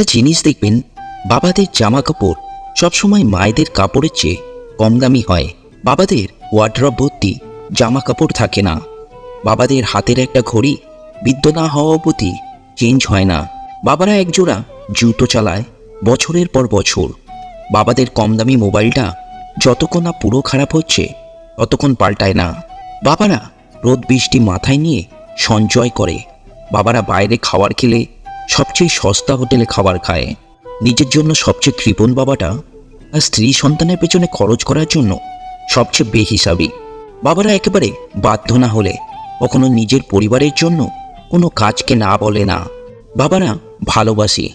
একটা জিনিস দেখবেন, বাবাদের জামা কাপড় সবসময় মায়েদের কাপড়ের চেয়ে কম দামি হয়। বাবাদের ওয়ার্ড্রব ভর্তি জামা কাপড় থাকে না। বাবাদের হাতের একটা ঘড়ি বিদ্য না হওয়া অবধি চেঞ্জ হয় না। বাবারা একজোড়া জুতো চালায় বছরের পর বছর। বাবাদের কম দামি মোবাইলটা যতক্ষণ না পুরো খারাপ হচ্ছে, ততক্ষণ পাল্টায় না। বাবারা রোদ বৃষ্টি মাথায় নিয়ে সঞ্চয় করে। বাবারা বাইরে খাওয়ার খেলে সবচেয়ে সস্তা হোটেলে খাবার খায়। নিজের জন্য সবচেয়ে কৃপণ বাবাটা আর স্ত্রী সন্তানের পেছনে খরচ করার জন্য সবচেয়ে বেহিসাবি। বাবারা একেবারে বাধ্য না হলে কখনো নিজের পরিবারের জন্য কোনো কাজকে না বলে না। বাবারা ভালোবাসি,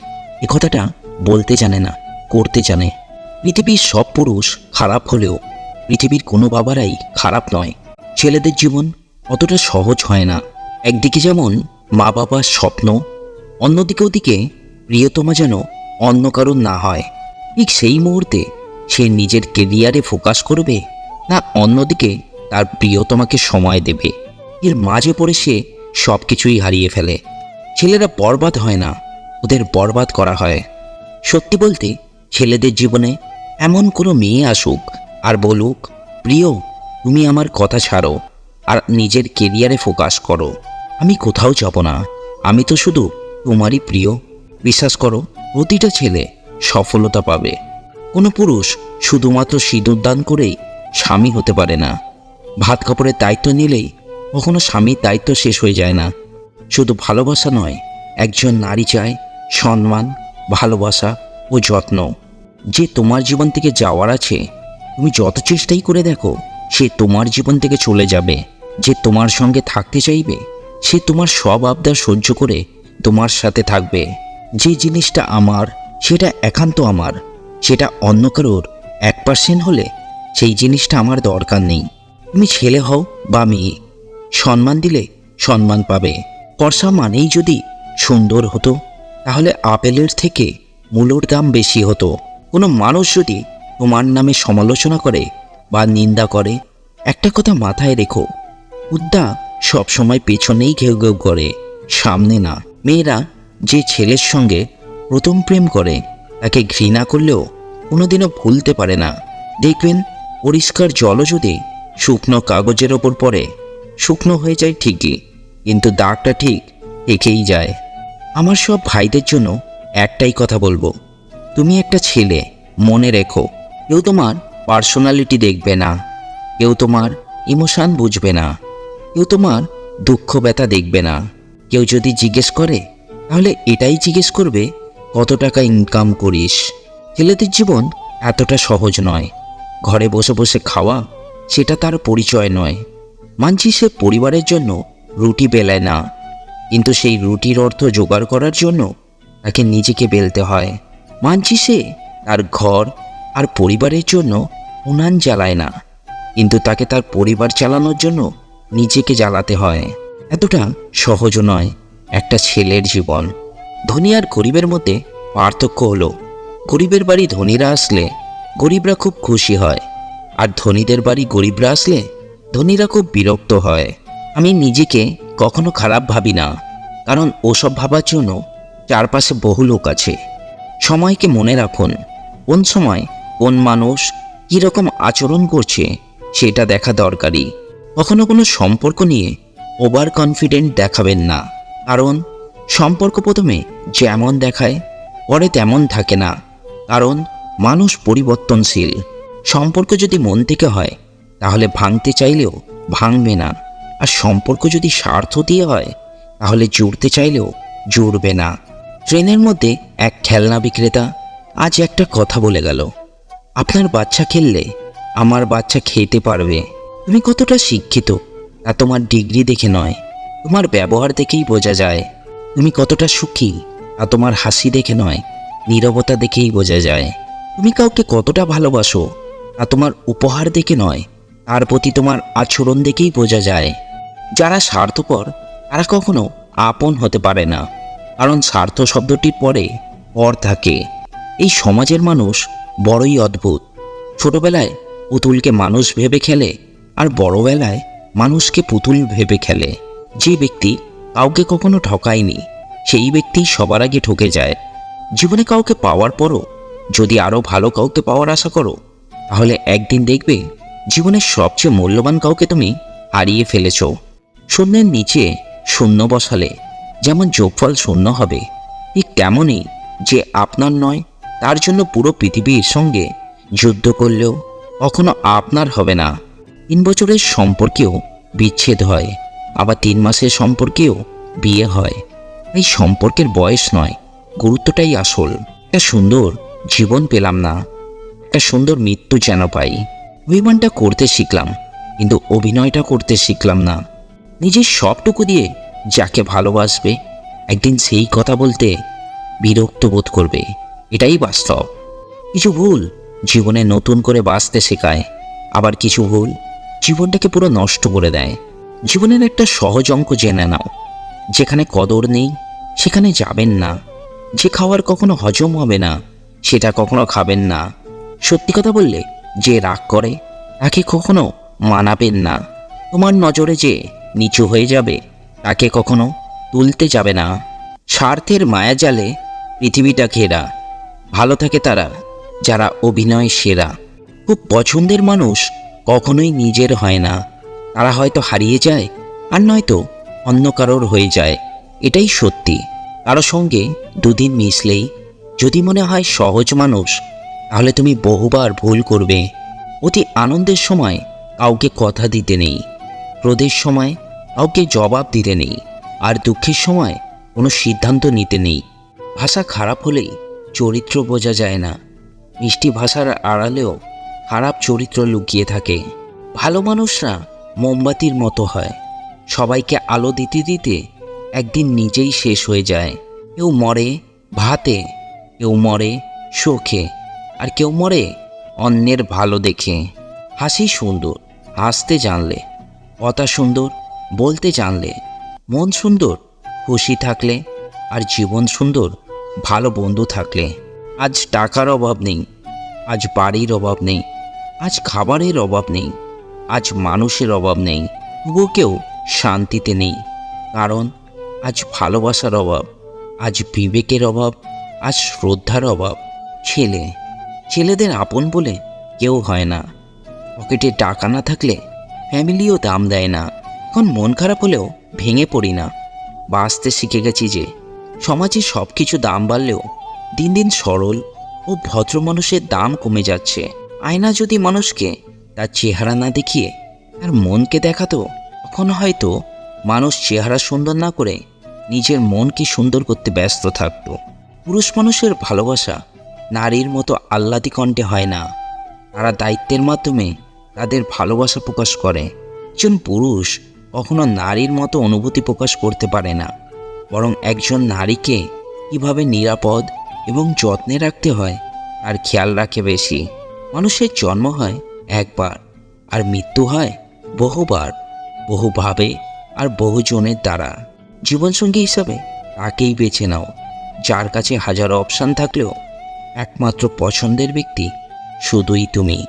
এ কথাটা বলতে জানে না, করতে জানে। পৃথিবীর সব পুরুষ খারাপ হলেও পৃথিবীর কোনো বাবারাই খারাপ নয়। ছেলেদের জীবন অতটা সহজ হয় না। একদিকে যেমন মা বাবার স্বপ্ন অন্যদিকে ওদিকে প্রিয়তমা যেন অন্য কারণ না হয়। ঠিক সেই মুহূর্তে সে নিজের কেরিয়ারে ফোকাস করবে না অন্যদিকে তার প্রিয়তমাকে সময় দেবে। এর মাঝে পড়ে সে সব কিছুই হারিয়ে ফেলে। ছেলেরা বরবাদ হয় না, ওদের বরবাদ করা হয়। সত্যি বলতে, ছেলেদের জীবনে এমন কোনো মেয়ে আসুক আর বলুক, প্রিয়, তুমি আমার কথা ছাড়ো আর নিজের কেরিয়ারে ফোকাস করো। আমি কোথাও যাব না। আমি তো শুধু তোমারই প্রিয়। বিশ্বাস করো, প্রতিটা ছেলে সফলতা পাবে। কোনো পুরুষ শুধুমাত্র সিঁদুর দান করেই স্বামী হতে পারে না। ভাত কাপড়ের দায়িত্ব নিলেই কখনো স্বামীর দায়িত্ব শেষ হয়ে যায় না। শুধু ভালোবাসা নয়, একজন নারী চায় সম্মান, ভালোবাসা ও যত্ন। যে তোমার জীবন থেকে যাওয়ার আছে, তুমি যত চেষ্টাই করে দেখো, সে তোমার জীবন থেকে চলে যাবে। যে তোমার সঙ্গে থাকতে চাইবে, সে তোমার সব আবদার সহ্য করে তোমার সাথে থাকবে। যে জিনিসটা আমার, সেটা একান্ত আমার। সেটা অন্য কারোর এক পার্সেন্ট হলে সেই জিনিসটা আমার দরকার নেই। তুমি ছেলে হও বা মেয়ে, সম্মান দিলে সম্মান পাবে। পর্সা মানেই যদি সুন্দর হতো, তাহলে আপেলের থেকে মূলোর দাম বেশি হতো। কোনো মানুষ যদি তোমার নামে সমালোচনা করে বা নিন্দা করে, একটা কথা মাথায় রেখো উদ্যা সবসময় পেছনেই ঘেউ ঘেউ করে, সামনে না। মেয়েরা যে ছেলের সঙ্গে প্রথম প্রেম করে, তাকে ঘৃণা করলেও কোনোদিনও ভুলতে পারে না। দেখবেন পরিষ্কার জলও যদি শুকনো কাগজের ওপর পড়ে, শুকনো হয়ে যায় ঠিকই, কিন্তু দাগটা ঠিক থেকেই যায়। আমার সব ভাইদের জন্য একটাই কথা বলব, তুমি একটা ছেলে, মনে রেখো, কেউ তোমার পার্সোনালিটি দেখবে না, কেউ তোমার ইমোশান বুঝবে না, কেউ তোমার দুঃখ ব্যথা দেখবে না। কেউ যদি জিজ্ঞেস করে, তাহলে এটাই জিজ্ঞেস করবে, কত টাকা ইনকাম করিস? ছেলেদের জীবন এতটা সহজ নয়। ঘরে বসে বসে খাওয়া, সেটা তার পরিচয় নয়। মানছি সে পরিবারের জন্য রুটি বেলায় না। কিন্তু সেই রুটির অর্থ জোগাড় করার জন্য তাকে নিজেকে বেলতে হয়। মানছি সে তার ঘর আর পরিবারের জন্য উনান জ্বালায় না। কিন্তু তাকে তার পরিবার চালানোর জন্য নিজেকে জ্বালাতে হয়। এতটা সহজ নয় একটা ছেলের জীবন। ধনী আর গরিবের মধ্যে পার্থক্য হলো, গরিবের বাড়ি ধনীরা আসলে গরিবরা খুব খুশি হয়, আর ধনীদের বাড়ি গরিবরা আসলে ধনীরা খুব বিরক্ত হয়। আমি নিজেকে কখনো খারাপ ভাবি না, কারণ ওসব ভাবার জন্য চারপাশে বহু লোক আছে। সময়কে মনে রাখুন, কোন সময় কোন মানুষ কীরকম আচরণ করছে সেটা দেখা দরকারি কখনো কোনো সম্পর্ক নিয়ে ওভার কনফিডেন্ট দেখাবেন না। কারণ, সম্পর্ক প্রথমে যেমন দেখায়, পরে তেমন থাকে না। কারণ, মানুষ পরিবর্তনশীল। সম্পর্ক যদি মন থেকে হয়, তাহলে ভাঙতে চাইলেও ভাঙবে না। আর সম্পর্ক যদি স্বার্থ দিয়ে হয়, তাহলে জুড়তে চাইলেও জুড়বে না। ট্রেনের মধ্যে এক খেলনা বিক্রেতা আজ একটা কথা বলে গেল। আপনার বাচ্চা খেললে আমার বাচ্চা খেতে পারবে। তুমি কতটা শিক্ষিত তা তোমার ডিগ্রি দেখে নয়, তোমার ব্যবহার দেখেই বোঝা যায়। তুমি কতটা সুখী, তা তোমার হাসি দেখে নয়, নীরবতা দেখেই বোঝা যায়। তুমি কাউকে কতটা ভালোবাসো, তা তোমার উপহার দেখে নয়, তার প্রতি তোমার আচরণ দেখেই বোঝা যায়। যারা স্বার্থপর, তারা কখনো আপন হতে পারে না, কারণ স্বার্থ শব্দটির পরে পর থাকে। এই সমাজের মানুষ বড়ই অদ্ভুত। ছোটবেলায় পুতুলকে মানুষ ভেবে খেলে, আর বড়বেলায় মানুষকে পুতুল ভেবে খেলে। যে ব্যক্তি কাউকে কখনো ঠকায়নি, সেই ব্যক্তি সবার আগে ঠকে যায়। জীবনে কাউকে পাওয়ার পরও যদি আরও ভালো কাউকে পাওয়ার আশা করো, তাহলে একদিন দেখবে জীবনের সবচেয়ে মূল্যবান কাউকে তুমি হারিয়ে ফেলেছ। শূন্যের নিচে শূন্য বসালে যেমন যোগফল শূন্য হবে, ঠিক তেমনই যে আপনার নয়, তার জন্য পুরো পৃথিবীর সঙ্গে যুদ্ধ করলেও কখনো আপনার হবে না। তিন বছরের সম্পর্কেও বিচ্ছেদ হয়, আবার তিন মাসের সম্পর্কেও বিয়ে হয়। এই সম্পর্কের বয়স নয়, গুরুত্বটাই আসল। একটা সুন্দর জীবন পেলাম না, একটা সুন্দর মৃত্যু যেন পাই। অভিমানটা করতে শিখলাম, কিন্তু অভিনয়টা করতে শিখলাম না। নিজের সবটুকু দিয়ে যাকে ভালোবাসবে, একদিন সেই কথা বলতে বিরক্ত বোধ করবে। এটাই বাস্তব। কিছু ভুল জীবনে নতুন করে বাঁচতে শেখায়, আবার কিছু ভুল জীবনটাকে পুরো নষ্ট করে দেয়। জীবনের একটা সহজ অঙ্ক জেনে নাও। যেখানে কদর নেই, সেখানে যাবেন না। যে খাওয়ার কখনো হজম হবে না, সেটা কখনো খাবেন না। সত্যি কথা বললে, যে রাগ করে, তাকে কখনো মানাবেন না। তোমার নজরে যে নিচু হয়ে যাবে, তাকে কখনো তুলতে যাবে না। স্বার্থের মায়াজালে পৃথিবীটা ঘেরা। ভালো থাকে তারা, যারা অভিনয় সেরা। খুব পছন্দের মানুষ কখনোই নিজের হয় না। তারা হয়তো হারিয়ে যায়, আর নয়তো অন্য কারোর হয়ে যায়। এটাই সত্যি। কারও সঙ্গে দুদিন মিশলেই যদি মনে হয় সহজ মানুষ, তাহলে তুমি বহুবার ভুল করবে। অতি আনন্দের সময় কাউকে কথা দিতে নেই। ক্রোধের সময় কাউকে জবাব দিতে নেই। আর দুঃখের সময় কোনো সিদ্ধান্ত নিতে নেই। ভাষা খারাপ হলেই চরিত্র বোঝা যায় না। মিষ্টি ভাষার আড়ালেও খারাপ চরিত্র লুকিয়ে থাকে। ভালো মানুষরা মোমবাতির মতো হয়। সবাইকে আলো দিতে দিতে একদিন নিজেই শেষ হয়ে যায়। কেউ মরে ভাতে, কেউ মরে শোকে, আর কেউ মরে অন্যের ভালো দেখে। হাসি সুন্দর, হাসতে জানলে, কথা সুন্দর, বলতে জানলে, মন সুন্দর, খুশি থাকলে, আর জীবন সুন্দর, ভালো বন্ধু থাকলে। আজ টাকার অভাব নেই, আজ বাড়ির অভাব নেই। আজ খাবারের অভাব নেই, আজ মানুষের অভাব নেই তবুও কেউ শান্তিতে নেই। কারণ আজ ভালোবাসার অভাব, আজ বিবেকের অভাব, আজ শ্রদ্ধার অভাব। ছেলে, ছেলেদের আপন বলে কেউ হয় না। পকেটে টাকা না থাকলে ফ্যামিলিও দাম দেয় না। এখন মন খারাপ হলেও ভেঙে পড়ি না। বাঁচতে শিখে গেছি যে, সমাজে সব কিছু দাম বাড়লেও দিন দিন সরল ও ভদ্র মানুষের দাম কমে যাচ্ছে। আয়না যদি মানুষকে তার চেহারা না দেখিয়ে তার মনকে দেখাতো তখন হয়তো মানুষ চেহারা সুন্দর না করে নিজের মনকে সুন্দর করতে ব্যস্ত থাকতো। পুরুষ মানুষের ভালোবাসা নারীর মতো আহ্লাদি কণ্ঠে হয় না। তারা দায়িত্বের মাধ্যমে তাদের ভালোবাসা প্রকাশ করে। একজন পুরুষ কখনো নারীর মতো অনুভূতি প্রকাশ করতে পারে না। বরং একজন নারীকে কীভাবে নিরাপদ এবং যত্নে রাখতে হয়, তার খেয়াল রাখে বেশি। মানুষের জন্ম হয় একবার আর মৃত্যু হয় বহুবার, বহুভাবে আর বহুজনের দ্বারা। জীবনসঙ্গী হিসাবে তাকেই বেছে নাও, যার কাছে হাজারো অপশান থাকলেও একমাত্র পছন্দের ব্যক্তি শুধুই তুমি।